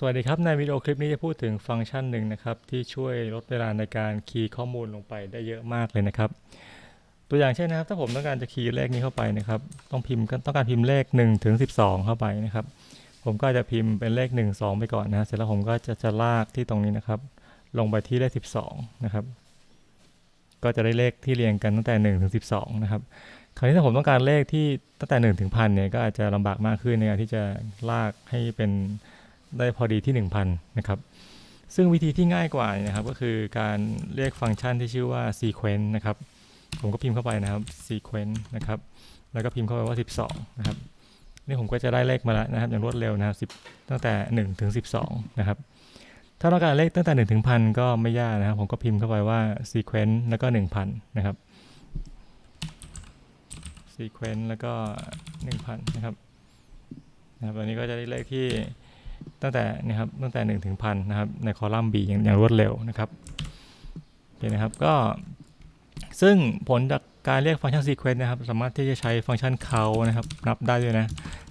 สวัสดีครับ ในวิดีโอคลิปนี้จะพูดถึงฟังก์ชันหนึ่งนะครับ ที่ช่วยลดเวลาในการคีย์ข้อมูลลงไปได้เยอะมากเลยนะครับ ตัวอย่างเช่นนะครับ ถ้าผมต้องการจะคีย์เลขนี้เข้าไปนะครับ ต้องพิมพ์ต้องการพิมพ์เลข1ถึง12 เข้าไปนะครับ ผมก็จะพิมพ์เป็นเลข 1 2 ไปก่อนนะเสร็จแล้วผมก็จะจะลากที่ตรงนี้นะครับ ลงไปที่เลข 12 นะครับ ก็จะได้เลขที่เรียงกันตั้งแต่1ถึง12 นะครับคราวนี้ถ้าผมต้องการเลขที่ตั้งแต่1ถึงพันเนี่ยก็อาจจะลำบากมากขึ้นในการที่จะลากให้เป็น ได้พอดีที่ 1000 นะครับ ซึ่งวิธีที่ง่ายกว่านะครับ ก็คือการเรียกฟังก์ชันที่ชื่อว่า sequence นะครับ ผมก็พิมพ์เข้าไปนะครับ sequence นะครับ แล้วก็พิมพ์เข้าไปว่า 12 นะครับ นี่ผมก็จะได้เลขมาแล้วนะครับ อย่างรวดเร็วนะครับ10ตั้งแต่ 1 ถึง 12 นะครับ ถ้าต้องการเลขตั้งแต่ 1 ถึงพันก็ไม่ยากนะครับ ผมก็พิมพ์เข้าไปว่า sequence แล้วก็ 1000 นะครับ sequence แล้วก็ 1000 นะครับนะครับตอนนี้ก็จะได้เลขที่ ตั้งแต่นะครับตั้งแต่1ถึงพันนะครับในคอลัมน์ B อย่างอย่างรวดเร็วนะครับโอเคนะครับก็ซึ่งผลจากการเรียกฟังก์ชัน sequence นะครับ สามารถที่จะใช้ฟังก์ชัน count นะครับ นับได้ด้วยนะ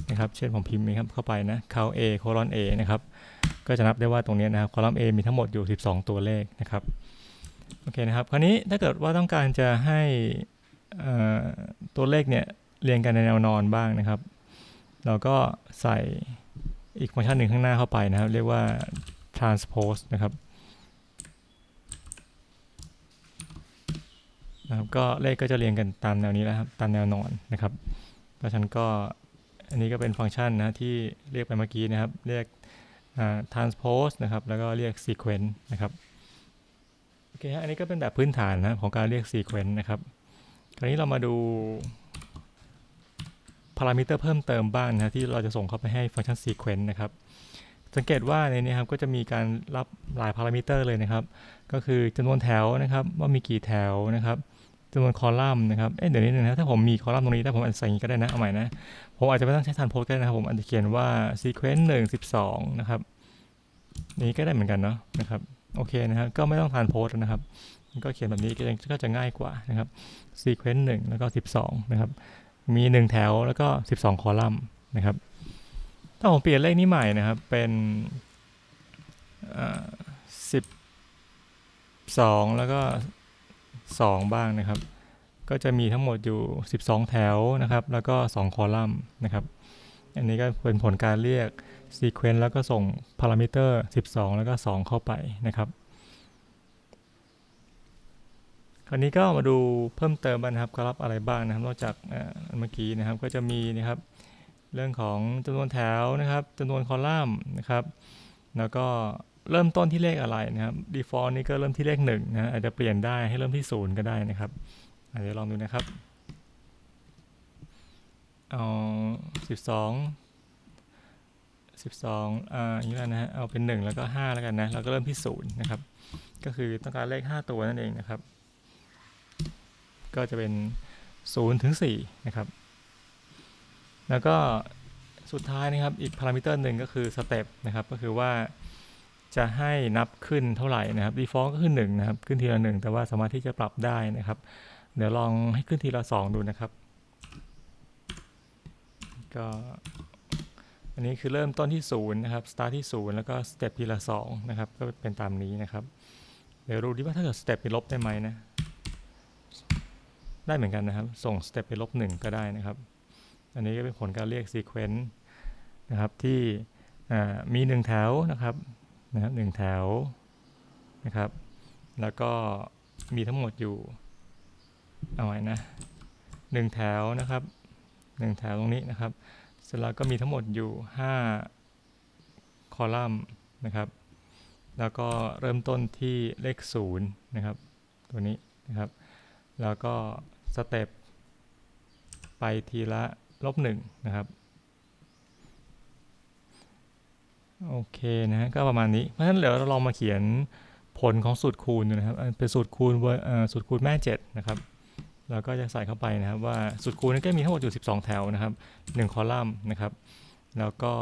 นะครับ เช่นผมพิมพ์นี้ครับเข้าไปนะ count a colon a นะครับ ก็จะนับได้ว่าตรงนี้นะครับคอลัมน์ A มีทั้งหมดอยู่ 12 ตัวเลขนะครับโอเคนะครับ คราวนี้ถ้าเกิดว่าต้องการจะให้ตัวเลขเนี่ยเรียงกันในแนวนอนบ้างนะครับ เราก็ใส่ อีกฟังก์ชันหนึ่งข้างหน้าเข้าไปนะครับ เรียกว่า transpose นะครับนะครับก็เลขก็จะเรียงกันตามแนวนี้แล้วครับตามแนวนอนนะครับ เพราะฉะนั้นก็อันนี้ก็เป็นฟังก์ชันนะที่เรียกไปเมื่อกี้นะครับ เรียก transpose นะครับ แล้วก็เรียก sequence นะครับโอเคฮะอันนี้ก็เป็นแบบพื้นฐานนะของการเรียก sequence นะครับ คราวนี้เรามาดู พารามิเตอร์เพิ่มเติมบ้างนะที่เราจะส่งเข้าไปให้ฟังก์ชัน sequence นะครับ สังเกตว่าในนี้ครับก็จะมีการรับหลายพารามิเตอร์เลยนะครับ ก็คือจำนวนแถวนะครับ ว่ามีกี่แถวนะครับจำนวนคอลัมน์นะครับ เอ๊ะเดี๋ยวนี้นะถ้าผมมีคอลัมน์ตรงนี้ถ้าผมอาจจะใส่อย่างนี้ก็ได้นะ เอาใหม่นะ ผมอาจจะไม่ต้องใช้ทันโพสก็ได้นะครับ ผมอาจจะเขียนว่า sequence 1 12 นะครับ นี้ก็ได้เหมือนกันเนาะนะครับ โอเคนะครับก็ไม่ต้องทานโพสนะครับ ก็เขียนแบบนี้ก็จะง่ายกว่านะครับ sequence 1 แล้วก็ 12 นะครับ มี 1 แถวแล้วก็ 12 คอลัมน์นะครับ ถ้าผมเปลี่ยนเลขนี้ใหม่นะครับ เป็นสิบสองแล้วก็ 2 บ้างนะครับ ก็จะมีทั้งหมดอยู่ 12 แถวนะครับ แล้วก็ 2 คอลัมน์นะครับ อันนี้ก็เป็นผลการเรียก sequence แล้วก็ส่งพารามิเตอร์ 12 แล้วก็ 2 เข้าไปนะครับ คราวนี้ก็มาดูเพิ่มเติมนะครับเขารับอะไรบ้างนะครับ นอกจากเมื่อกี้นะครับก็จะมีนะครับเรื่องของจำนวนแถวนะครับจำนวนคอลัมน์นะครับ แล้วก็เริ่มต้นที่เลขอะไรนะครับ default นี่ก็เริ่มที่เลข1นะอาจจะเปลี่ยนได้ให้เริ่มที่ 0 ก็ได้นะครับเดี๋ยวลองดูนะครับเอา12 12อ่าอย่างนี้แล้วนะฮะเอาเป็น 1 แล้วก็ 5 แล้วกันนะแล้วก็เริ่มที่0นะครับ ก็คือต้องการเลข 5 ตัวนั่นเองนะครับ ก็จะเป็น0ถึง4นะครับ แล้วก็สุดท้ายนะครับอีกพารามิเตอร์หนึ่งก็คือสเต็ปนะครับก็คือว่าจะให้นับขึ้นเท่าไหร่นะครับ default ก็คือ1นะครับขึ้นทีละ 1 แต่ว่าสามารถที่จะปรับได้นะครับ เดี๋ยวลองให้ขึ้นทีละ 2 ดูนะครับ ก็อันนี้คือเริ่มต้นที่0นะครับ start ที่ 0 แล้วก็สเต็ปทีละ2นะครับก็เป็นตามนี้นะครับ เดี๋ยวดูดีว่าถ้าเกิดสเต็ปไปลบได้ไหมนะ ได้เหมือนกันนะครับ ส่งสเต็ปไปลบหนึ่งก็ได้นะครับ อันนี้ก็เป็นผลการเรียกซีเควนต์นะครับที่มีหนึ่งแถวนะครับนะครับหนึ่งแถวนะครับ แล้วก็มีทั้งหมดอยู่เอาไว้นะหนึ่งแถวนะครับหนึ่งแถวตรงนี้นะครับเสร็จแล้วก็มีทั้งหมดอยู่ห้าคอลัมน์นะครับ แล้วก็เริ่มต้นที่เลขศูนย์นะครับ ตัวนี้นะครับ แล้วก็ สเต็ปไปทีละลบหนึ่งนะครับ โอเคนะฮะก็ประมาณนี้ เพราะฉะนั้นเดี๋ยวเราลองมาเขียนผลของสูตรคูณนะครับเป็นสูตรคูณสูตรคูณแม่ 7 นะครับเราก็จะใส่เข้าไปนะครับว่าสูตรคูณนี้ก็มีทั้งหมดอยู่ 12 แถวนะครับ 1 คอลัมน์นะครับ แล้วก็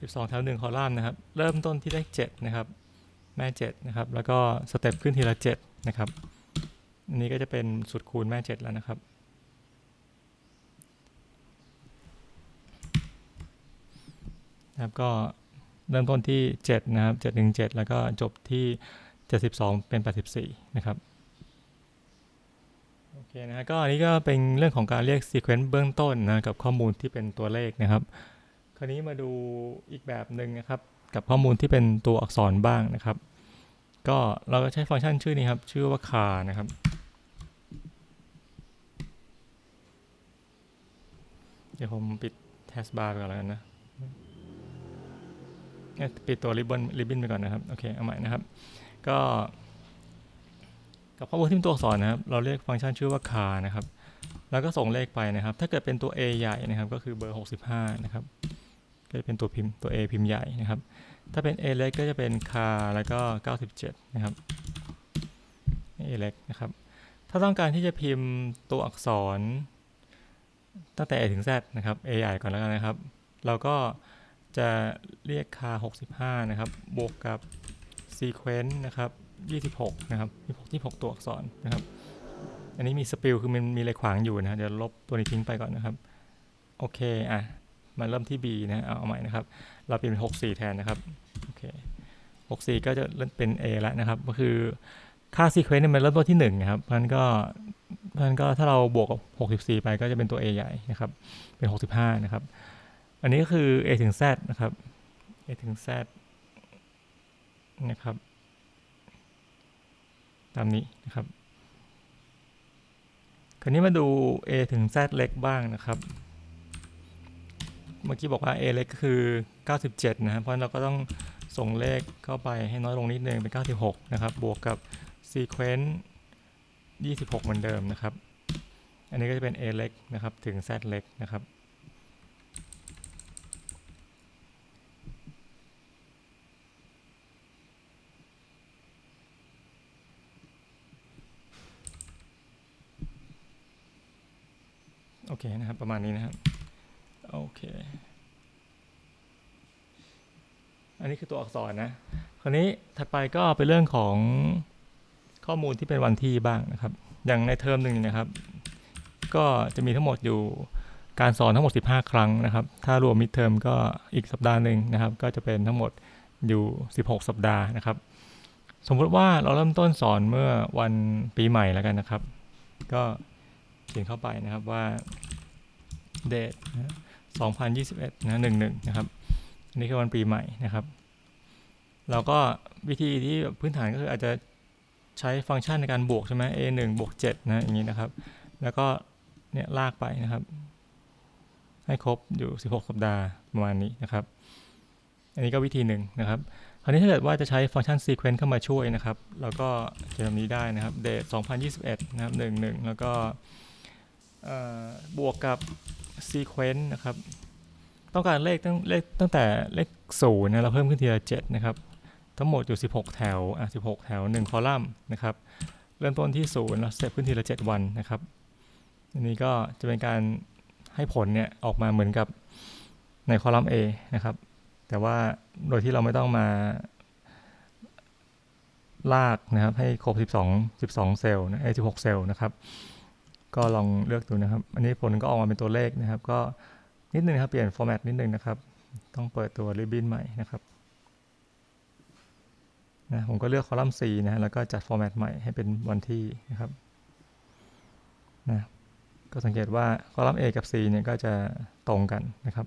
สิบสองแถวหนึ่งคอลัมน์นะครับ เริ่มต้นที่เลขเจ็ดนะครับ แม่เจ็ดนะครับ แล้วก็สเต็ปขึ้นทีละเจ็ดนะครับ อันนี้ก็จะเป็นสุดคูณแม่เจ็ดแล้วนะครับ นะครับก็เริ่มต้นที่เจ็ดนะครับเจ็ดหนึ่งเจ็ดแล้วก็จบที่เจ็ดสิบสองเป็นแปดสิบสี่นะครับโอเคนะก็อันนี้ก็เป็นเรื่องของการเรียกซีเควนซ์เบื้องต้นนะกับข้อมูลที่เป็นตัวเลขนะครับ คราวนี้มาดูอีกแบบหนึ่งนะครับ กับข้อมูลที่เป็นตัวอักษรบ้างนะครับ ก็เราก็ใช้ฟังก์ชันชื่อนี้ครับ ชื่อว่า car นะครับเดี๋ยวผมปิด taskbar ไปก่อนแล้วกันนะเอ้ยปิดตัว ribbon ribbon ไปก่อนนะครับ โอเค เอาใหม่นะครับ ก็กับข้อมูลที่เป็นตัวอักษรนะครับ เราเรียกฟังก์ชันชื่อว่า car นะครับ แล้วก็ส่งเลขไปนะครับ ถ้าเกิดเป็นตัว a ใหญ่นะครับ ก็คือเบอร์ 65 นะครับ ก็จะเป็นตัวพิมพ์ตัว a พิมพ์ใหญ่นะครับ ถ้าเป็น a เล็กก็จะเป็น car แล้วก็ 97 นะครับ a เล็กนะครับ ถ้าต้องการที่จะพิมพ์ตัวอักษร ตั้งแต่ A ถึง Z นะครับ A ใหญ่ก่อนแล้วกันนะครับ เราก็จะเรียก car 65 นะครับ บวกกับ sequence นะครับ 26 นะครับ 26 26 ตัวอักษรนะครับ อันนี้มีสปิลคือมันมีอะไรขวางอยู่นะ เดี๋ยวลบตัวนี้ทิ้งไปก่อนนะครับ โอเค อะ มาเริ่มที่ B นะเอาใหม่นะครับ เราเปลี่ยนเป็น64 แทนนะครับโอเค64 ก็จะเป็น A แล้วนะครับก็คือค่า sequence เนี่ยมันเริ่มต้นที่1นะครับเพราะนั้นก็เพราะนั้นก็ถ้าเราบวกกับ 64 ไปก็จะเป็นตัว A ใหญ่นะครับเป็น 65 นะครับ อันนี้ก็คือ A ถึง Z นะครับ A ถึง Z นะครับ ตามนี้นะครับ คราวนี้มาดู A ถึง Z เล็กบ้างนะครับ เมื่อกี้บอกว่า A เล็กก็คือ 97 นะครับ เพราะนั้นเราก็ต้องส่งเลขเข้าไปให้น้อยลงนิดนึงเป็น 96 นะครับ บวกกับ sequence 26 เหมือนเดิมนะครับ อันนี้ก็จะเป็น A เล็กนะครับ ถึง Z เล็กนะครับ โอเคนะครับ ประมาณนี้นะครับ โอเค อันนี้คือตัวอักษรนะ คราวนี้ถัดไปก็เป็นเรื่องของข้อมูลที่เป็นวันที่บ้างนะครับ อย่างในเทอมหนึ่งนะครับ ก็จะมีทั้งหมดอยู่การสอนทั้งหมด 15 ครั้งนะครับ ถ้ารวมมิดเทอมก็อีกสัปดาห์หนึ่งนะครับ ก็จะเป็นทั้งหมดอยู่ 16 สัปดาห์นะครับ สมมุติว่าเราเริ่มต้นสอนเมื่อวันปีใหม่แล้วกันนะครับ ก็เขียนเข้าไปนะครับว่า date นะ 2021นะ11นะครับ อันนี้คือวันปีใหม่นะครับ เราก็วิธีที่พื้นฐานก็คืออาจจะใช้ฟังก์ชันในการบวกใช่ไหม a 1บวก7นะอย่างนี้นะครับ แล้วก็เนี่ยลากไปนะครับ ให้ครบอยู่ 16 สัปดาห์ประมาณนี้นะครับ อันนี้ก็วิธีหนึ่งนะครับคราวนี้ถ้าเกิดว่าจะใช้ฟังก์ชัน sequence เข้ามาช่วยนะครับ เราก็เขียนแบบนี้ได้นะครับ date 2021 นะครับ 11 แล้วก็บวกกับ sequence นะครับ ต้องการเลขตั้งเลขตั้งแต่เลขศูนย์นะเราเพิ่มขึ้นทีละ7นะครับ ทั้งหมดอยู่ 16 แถวอะ16 แถว 1 คอลัมน์นะครับ เริ่มต้นที่ศูนย์แล้วสเต็ปขึ้นทีละ 7 วันนะครับอันนี้ก็จะเป็นการให้ผลเนี่ยออกมาเหมือนกับในคอลัมน์ A นะครับ แต่ว่าโดยที่เราไม่ต้องมาลากนะครับให้ครบ 12 12 เซลล์นะไอ้16 เซลล์นะครับ ก็ลองเลือกดูนะครับ อันนี้ผลก็ออกมาเป็นตัวเลขนะครับ ก็นิดนึงครับ เปลี่ยนฟอร์แมตนิดนึงนะครับ ต้องเปิดตัว Ribbon ใหม่นะครับนะผมก็เลือกคอลัมน์ C นะแล้วก็จัดฟอร์แมตใหม่ให้เป็นวันที่นะครับนะก็สังเกตว่าคอลัมน์ A กับ C เนี่ยก็จะตรงกันนะครับ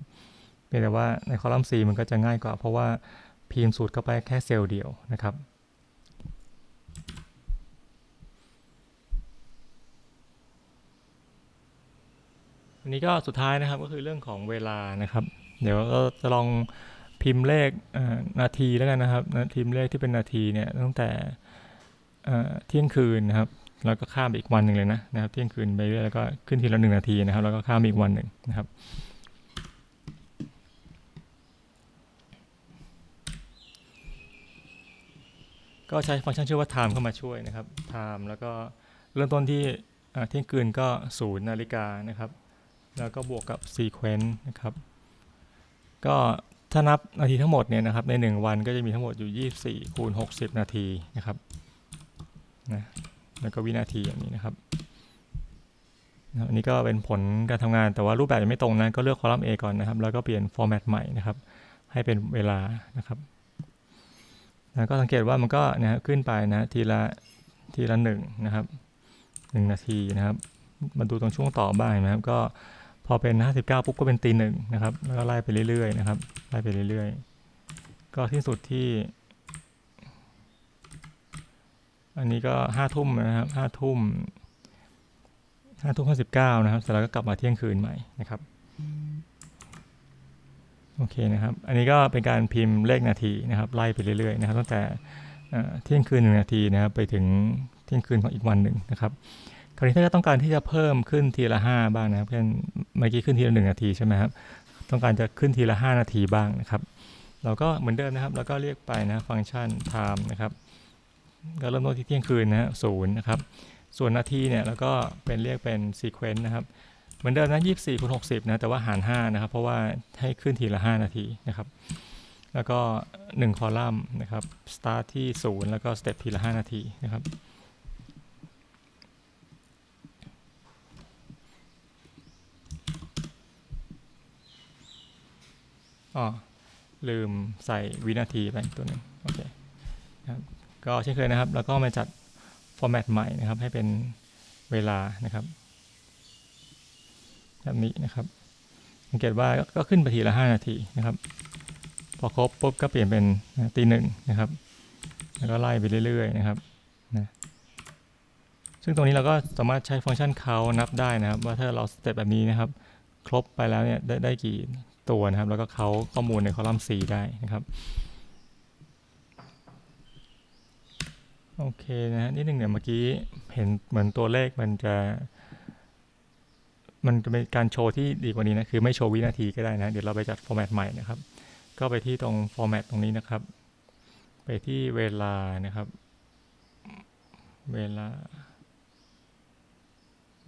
เพียงแต่ว่าในคอลัมน์ C มันก็จะง่ายกว่า เพราะว่าพิมพ์สูตรเข้าไปแค่เซลล์เดียวนะครับ อันนี้ก็สุดท้ายนะครับก็คือเรื่องของเวลานะครับ เดี๋ยวเราจะลองพิมพ์เลขนาทีแล้วกันนะครับนะพิมพ์เลขที่เป็นนาทีเนี่ยตั้งแต่เที่ยงคืนนะครับแล้วก็ข้ามอีกวันหนึ่งเลยนะนะครับ เที่ยงคืนไปเรื่อยแล้วก็ขึ้นทีละหนึ่งนาทีนะครับ แล้วก็ข้ามอีกวันหนึ่งนะครับก็ใช้ฟังก์ชันชื่อว่า time เข้ามาช่วยนะครับ time แล้วก็เริ่มต้นที่เที่ยงคืนก็ศูนย์นาฬิกานะครับ แล้วก็บวกกับ sequence นะครับ ก็ถ้านับนาทีทั้งหมดเนี่ยนะครับ ใน 1 วันก็จะมีทั้งหมดอยู่ 24 คูณ 60 นาทีนะครับนะแล้วก็วินาทีอย่างนี้นะครับอันนี้ก็เป็นผลการทำงานแต่ว่ารูปแบบยังไม่ตรงนะก็เลือกคอลัมน์ A ก่อนนะครับ แล้วก็เปลี่ยน format ใหม่นะครับ ให้เป็นเวลานะครับแล้วก็สังเกตว่ามันก็นะขึ้นไปนะทีละทีละหนึ่งนะครับหนึ่งนาทีนะครับ มาดูตรงช่วงต่อบ้างนะครับก็ พอเป็น 59 ปุ๊บก็เป็นตีหนึ่งนะครับ แล้วก็ไล่ไปเรื่อยๆนะครับ ไล่ไปเรื่อยๆ ก็ที่สุดที่ อันนี้ก็ห้าทุ่มนะครับห้าทุ่มห้าทุ่มห้าสิบเก้านะครับ เสร็จแล้วก็กลับมาเที่ยงคืนใหม่นะครับ โอเคนะครับ อันนี้ก็เป็นการพิมพ์เลขนาทีนะครับ ไล่ไปเรื่อยๆนะครับ ตั้งแต่เที่ยงคืนหนึ่งนาทีนะครับ ไปถึงเที่ยงคืนของอีกวันหนึ่งนะครับ ราวนี้ถ้าต้องการที่จะเพิ่มขึ้นทีละ 5 บ้างนะครับเช่นเมื่อกี้ขึ้นทีละ 1 นาทีใช่ไหมครับ ต้องการจะขึ้นทีละ 5 นาทีบ้างนะครับ เราก็เหมือนเดิมนะครับ แล้วก็เรียกไปนะฟังก์ชัน time นะครับ ก็เริ่มต้นที่เที่ยงคืนนะฮะศูนย์นะครับ ส่วนนาทีเนี่ยแล้วก็เป็นเรียกเป็น sequence นะครับ เหมือนเดิมนะ24คูณ60 นะ แต่ว่าหาร 5 นะครับ เพราะว่าให้ขึ้นทีละ 5 นาทีนะครับ แล้วก็ 1 คอลัมน์นะครับ start ที่ 0 แล้วก็ step ทีละ 5 นาทีนะครับ อ๋อลืมใส่วินาทีไปตัวหนึ่งโอเคนะครับก็เช่นเคยนะครับ แล้วก็มาจัดฟอร์แมตใหม่นะครับ ให้เป็นเวลานะครับแบบนี้นะครับสังเกตว่าก็ขึ้นไปทีละ 5 นาทีนะครับ พอครบปุ๊บก็เปลี่ยนเป็นตีหนึ่งนะครับ แล้วก็ไล่ไปเรื่อยๆนะครับนะซึ่งตรงนี้เราก็สามารถใช้ฟังก์ชันเขานับได้นะครับ ว่าถ้าเราสเต็ปแบบนี้นะครับ ครบไปแล้วเนี่ยได้ได้กี่ ตัวนะครับ แล้วก็เขาข้อมูลในคอลัมน์ C ได้นะครับโอเคนะฮะนิดหนึ่งเนี่ยเมื่อกี้เห็นเหมือนตัวเลขมันจะ มันจะเป็นการโชว์ที่ดีกว่านี้นะคือไม่โชว์วินาทีก็ได้นะ เดี๋ยวเราไปจัดฟอร์แมตใหม่นะครับ ก็ไปที่ตรงฟอร์แมตตรงนี้นะครับ ไปที่เวลานะครับ เวลา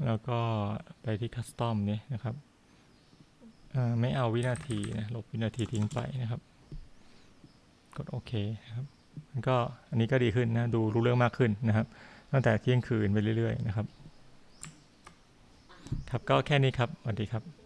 แล้วก็ไปที่คัสตอมนี้นะครับ ไม่เอาวินาทีนะลบวินาทีทิ้งไปนะครับ กดโอเคนะครับมันก็อันนี้ก็ดีขึ้นนะดูรู้เรื่องมากขึ้นนะครับ ตั้งแต่เที่ยงคืนไปเรื่อยๆนะครับ ครับก็แค่นี้ครับสวัสดีครับ